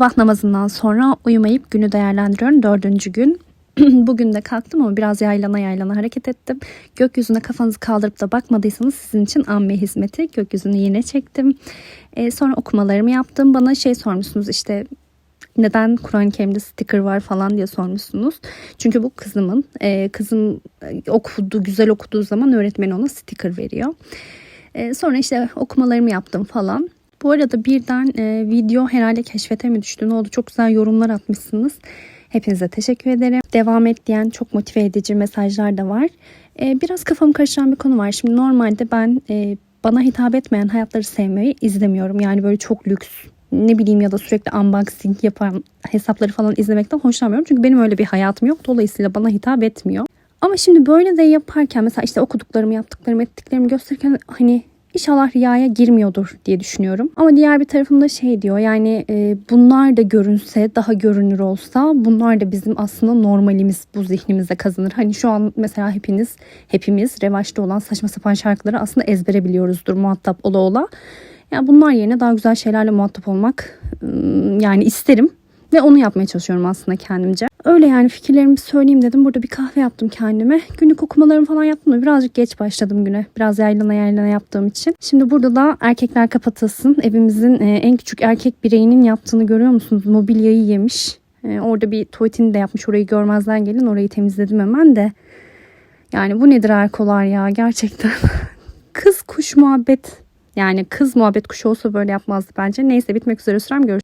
Sabah namazından sonra uyumayıp günü değerlendiriyorum. Dördüncü gün. Bugün de kalktım ama biraz yaylana yaylana hareket ettim. Gökyüzüne kafanızı kaldırıp da bakmadıysanız sizin için amme hizmeti. Gökyüzünü yine çektim. Ee, sonra okumalarımı yaptım. Bana şey sormuşsunuz işte neden Kur'an-ı Kerim'de sticker var falan diye sormuşsunuz. Çünkü bu kızımın. Ee, kızım e, okudu, güzel okuduğu zaman öğretmen ona sticker veriyor. Ee, sonra işte okumalarımı yaptım falan. Bu arada birden e, video herhalde keşfete mi düştü ne oldu? Çok güzel yorumlar atmışsınız. Hepinize teşekkür ederim. Devam et diyen çok motive edici mesajlar da var. E, biraz kafamı karıştıran bir konu var. Şimdi normalde ben e, bana hitap etmeyen hayatları sevmeyi izlemiyorum. Yani böyle çok lüks ne bileyim ya da sürekli unboxing yapan hesapları falan izlemekten hoşlanmıyorum. Çünkü benim öyle bir hayatım yok. Dolayısıyla bana hitap etmiyor. Ama şimdi böyle de yaparken mesela işte okuduklarımı, yaptıklarımı, ettiklerimi gösterirken hani İnşallah riyaya girmiyordur diye düşünüyorum. Ama diğer bir tarafımda şey diyor yani e, bunlar da görünse daha görünür olsa bunlar da bizim aslında normalimiz bu zihnimizde kazanır. Hani şu an mesela hepiniz hepimiz revaçta olan saçma sapan şarkıları aslında ezbere biliyoruzdur muhatap ola ola. Yani bunlar yerine daha güzel şeylerle muhatap olmak ım, yani isterim. Ve onu yapmaya çalışıyorum aslında kendimce. Öyle yani fikirlerimi söyleyeyim dedim. Burada bir kahve yaptım kendime. Günlük okumalarımı falan yaptım da birazcık geç başladım güne. Biraz yaylana yaylana yaptığım için. Şimdi burada da erkekler kapatılsın. Evimizin e, en küçük erkek bireyinin yaptığını görüyor musunuz? Mobilyayı yemiş. E, Orada bir tuvaletini de yapmış. Orayı görmezden gelin. Orayı temizledim hemen de. Yani bu nedir erkolar ya gerçekten. kız kuş muhabbet. Yani kız muhabbet kuşu olsa böyle yapmazdı bence. Neyse bitmek üzere sürem görüşürüz.